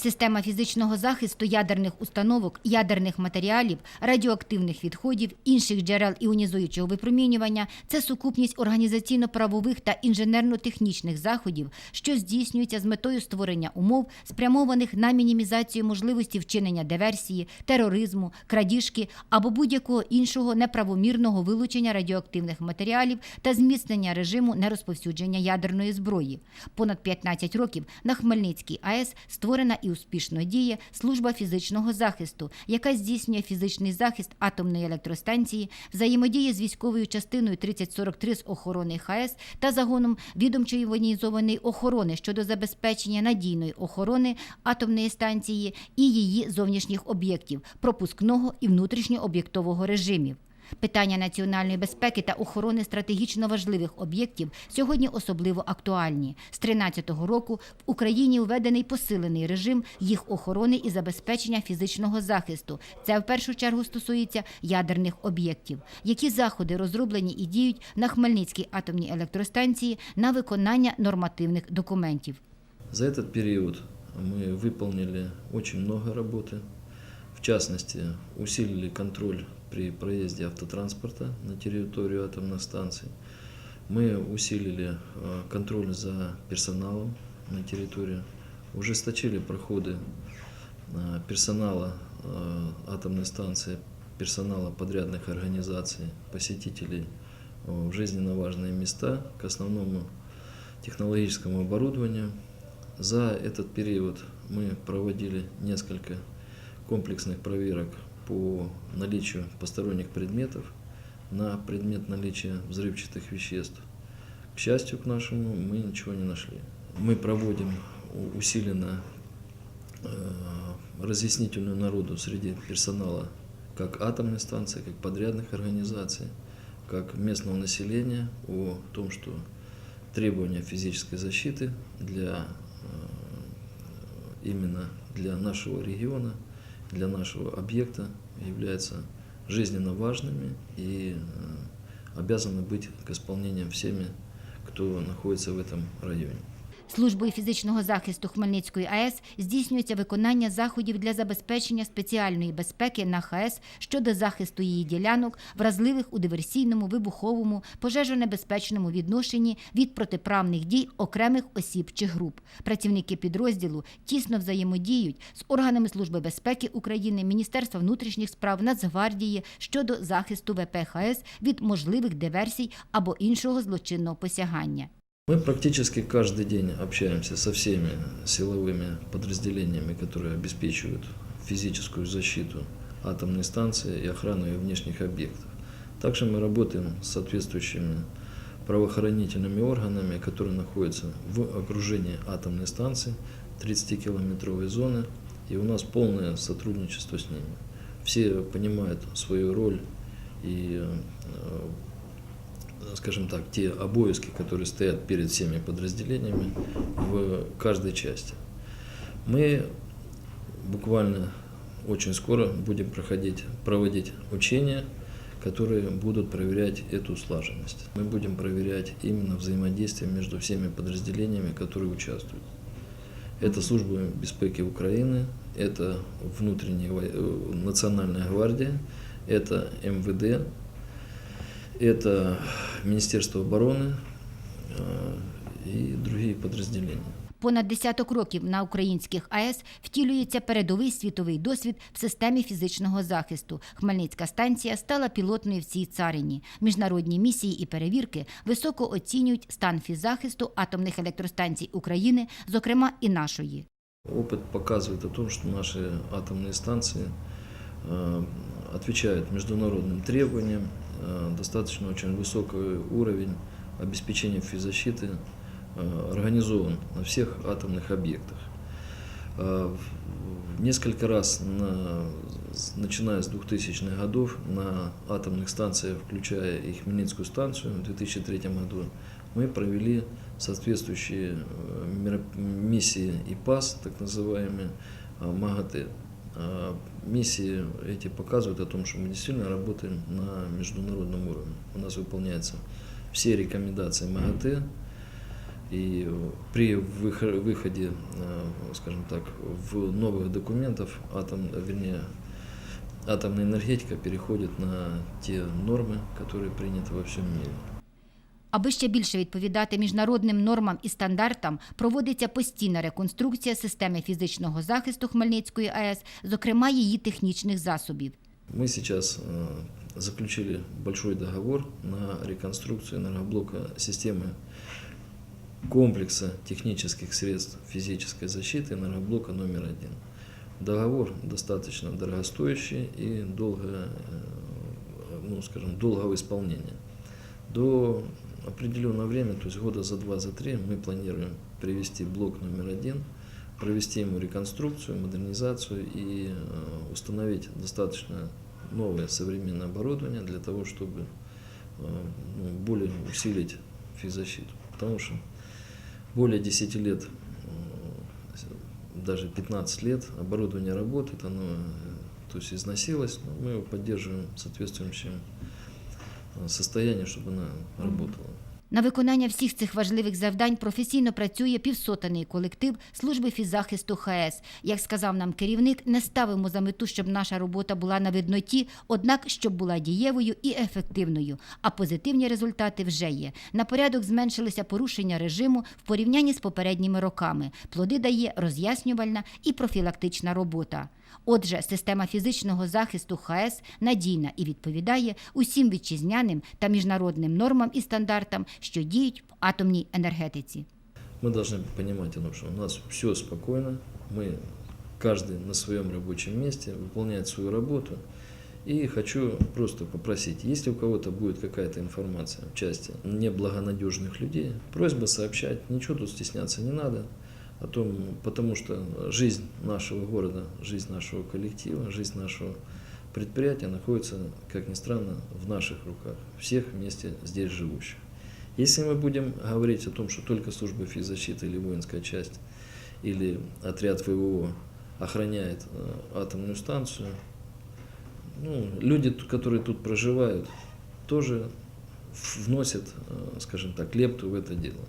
Система фізичного захисту ядерних установок, ядерних матеріалів, радіоактивних відходів, інших джерел іонізуючого випромінювання це сукупність організаційно-правових та інженерно-технічних заходів, що здійснюються з метою створення умов, спрямованих на мінімізацію можливості вчинення диверсії, тероризму, крадіжки або будь-якого іншого неправомірного вилучення радіоактивних матеріалів та зміцнення режиму нерозповсюдження ядерної зброї. Понад 15 років на Хмельницькій АЕС створена і успішно діє служба фізичного захисту, яка здійснює фізичний захист атомної електростанції, взаємодіє з військовою частиною 3043 з охорони ХАЕС та загоном відомчої воєнізованої охорони щодо забезпечення надійної охорони атомної станції і її зовнішніх об'єктів, пропускного і внутрішньооб'єктового режимів. Питання національної безпеки та охорони стратегічно важливих об'єктів сьогодні особливо актуальні. З 2013 року в Україні введений посилений режим їх охорони і забезпечення фізичного захисту. Це в першу чергу стосується ядерних об'єктів. Які заходи розроблені і діють на Хмельницькій атомній електростанції на виконання нормативних документів? За этот период мы выполнили очень много работы. В частности, усилили контроль при проезде автотранспорта на территорию атомных станций. Мы усилили э, контроль за персоналом на территории, ужесточили проходы э, персонала э, атомной станции, персонала подрядных организаций, посетителей в жизненно важные места к основному технологическому оборудованию. За этот период мы проводили несколько комплексных проверок по наличию посторонних предметов на предмет наличия взрывчатых веществ. К счастью к нашему, мы ничего не нашли. Мы проводим усиленно э, разъяснительную народу среди персонала как атомной станции, как подрядных организаций, как местного населения о том, что требования физической защиты для э, именно для нашего региона, для нашего объекта являются жизненно важными и э, обязаны быть к исполнению всеми, кто находится в этом районе. Службою фізичного захисту Хмельницької АЕС здійснюється виконання заходів для забезпечення спеціальної безпеки на ХАЕС щодо захисту її ділянок, вразливих у диверсійному, вибуховому, пожежонебезпечному відношенні від протиправних дій окремих осіб чи груп. Працівники підрозділу тісно взаємодіють з органами Служби безпеки України, Міністерства внутрішніх справ, Нацгвардії щодо захисту ВП ХАЕС від можливих диверсій або іншого злочинного посягання. Мы практически каждый день общаемся со всеми силовыми подразделениями, которые обеспечивают физическую защиту атомной станции и охрану ее внешних объектов. Также мы работаем с соответствующими правоохранительными органами, которые находятся в окружении атомной станции 30-километровой зоны, и у нас полное сотрудничество с ними. Все понимают свою роль и э, скажем так, те обовязки, которые стоят перед всеми подразделениями в каждой части. Мы буквально очень скоро будем проходить, проводить учения, которые будут проверять эту слаженность. Мы будем проверять именно взаимодействие между всеми подразделениями, которые участвуют. Это служба безпеки Украины, это внутренняя э, национальная гвардия, это МВД, это Министерство обороны э, и другие подразделения. Понад десяток років на українських АЕС втілюється передовий світовий досвід в системі фізичного захисту. Хмельницька станція стала пілотною в цій царині. Міжнародні місії і перевірки високо оцінюють стан фіззахисту атомних електростанцій України, зокрема і нашої. Опыт показывает о том, что наши атомные станции э, отвечают международным требованиям, э, Достаточно очень высокий уровень обеспечения физзащиты э, организован на всех атомных объектах. Э, Несколько раз, на- начиная с 2000-х годов, на атомных станциях, включая и Хмельницкую станцию в 2003 году, мы провели соответствующие э, миссии ИПАС, так называемые, э, МАГАТЭ. Миссии эти показывают о том, что мы действительно работаем на международном уровне. У нас выполняются все рекомендации МАГАТЭ, И при выхо- выходе, э, скажем так, в новых документов атом, вернее, атомная энергетика переходит на те нормы, которые приняты во всем мире. Аби ще більше відповідати міжнародним нормам і стандартам, проводиться постійна реконструкція системи фізичного захисту Хмельницької АЕС, зокрема її технічних засобів. Мы сейчас э, заключили большой договор на реконструкцию энергоблока системы комплекса технических средств физической защиты энергоблока номер один. Договор достаточно дорогостоящий и долго, э, ну, скажем, долгого исполнения. До определенного времени, то есть года за два, за три, мы планируем привести блок номер один, провести ему реконструкцию, модернизацию и э, установить достаточно новое современное оборудование для того, чтобы э, ну, более усилить физзащиту. Потому что более 10 лет, э, даже 15 лет оборудование работает, оно то есть износилось, но мы его поддерживаем соответствующим э, состоянии, чтобы она работала. На виконання всіх цих важливих завдань професійно працює півсотений колектив служби фіззахисту ХАЕС. Як сказав нам керівник, не ставимо за мету, щоб наша робота була на видноті, однак щоб була дієвою і ефективною. А позитивні результати вже є. На порядок зменшилися порушення режиму в порівнянні з попередніми роками. Плоди дає роз'яснювальна і профілактична робота. Отже, система фізичного захисту ХАЕС надійна і відповідає усім вітчизняним та міжнародним нормам і стандартам, що діють в атомній енергетиці. Мы должны понимать, ну, что у нас все спокойно, мы каждый на своем рабочем месте выполняет свою работу. И хочу просто попросить, если у кого-то будет какая-то информация в части неблагонадежных людей, просьба сообщать, ничего тут стесняться не надо, О том, потому что жизнь нашего города, жизнь нашего коллектива, жизнь нашего предприятия находится, как ни странно, в наших руках, всех вместе здесь живущих. Если мы будем говорить о том, что только служба физзащиты или воинская часть или отряд ВВО охраняет э, атомную станцию, ну, люди, которые тут проживают, тоже вносят, э, скажем так, лепту в это дело.